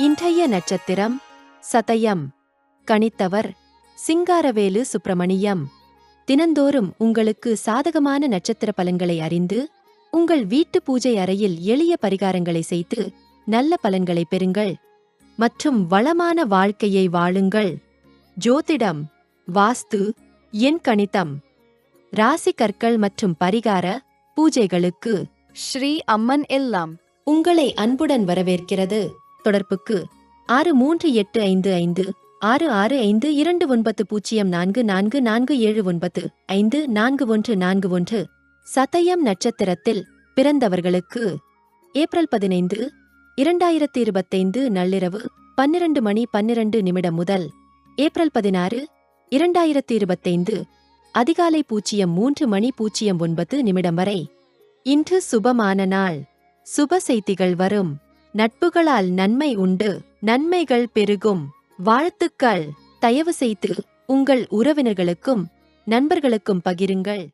இன்றைய நட்சத்திரம் சதயம். கணித்தவர் சிங்காரவேலு சுப்பிரமணியம். தினந்தோறும் உங்களுக்கு சாதகமான நட்சத்திர பலன்களை அறிந்து உங்கள் வீட்டு பூஜை அறையில் எளிய பரிகாரங்களை செய்து நல்ல பலன்களை பெறுங்கள். மற்றும் வளமான வாழ்க்கையை வாழுங்கள். ஜோதிடம் வாஸ்து என் கணிதம். ராசி கற்கள் மற்றும் பரிகார பூஜைகளுக்கு ஸ்ரீ அம்மன் இல்லம் உங்களை அன்புடன் வரவேற்கிறது. தொடர்புக்கு ஆறு மூன்று எட்டு ஐந்து ஐந்து ஆறு ஆறு ஐந்து இரண்டு ஒன்பது பூஜ்ஜியம் நான்கு நான்கு நான்கு ஏழு ஒன்பது ஐந்து நான்கு ஒன்று நான்கு ஒன்று சதயம் நட்சத்திரத்தில் பிறந்தவர்களுக்கு ஏப்ரல் பதினைந்து இரண்டாயிரத்தி இருபத்தைந்து நள்ளிரவு பன்னிரண்டு மணி பன்னிரண்டு நிமிடம் முதல் ஏப்ரல் பதினாறு இரண்டாயிரத்தி இருபத்தைந்து அதிகாலை பூஜ்ஜியம் மூன்று மணி பூஜ்ஜியம் ஒன்பது நிமிடம் வரை. இன்று சுபமான நாள். சுப செய்திகள் வரும். நட்புகளால் நன்மை உண்டு. நன்மைகள் பெருகும். வாழ்த்துக்கள். தயவு செய்து உங்கள் உறவினர்களுக்கும் நண்பர்களுக்கும் பகிருங்கள்.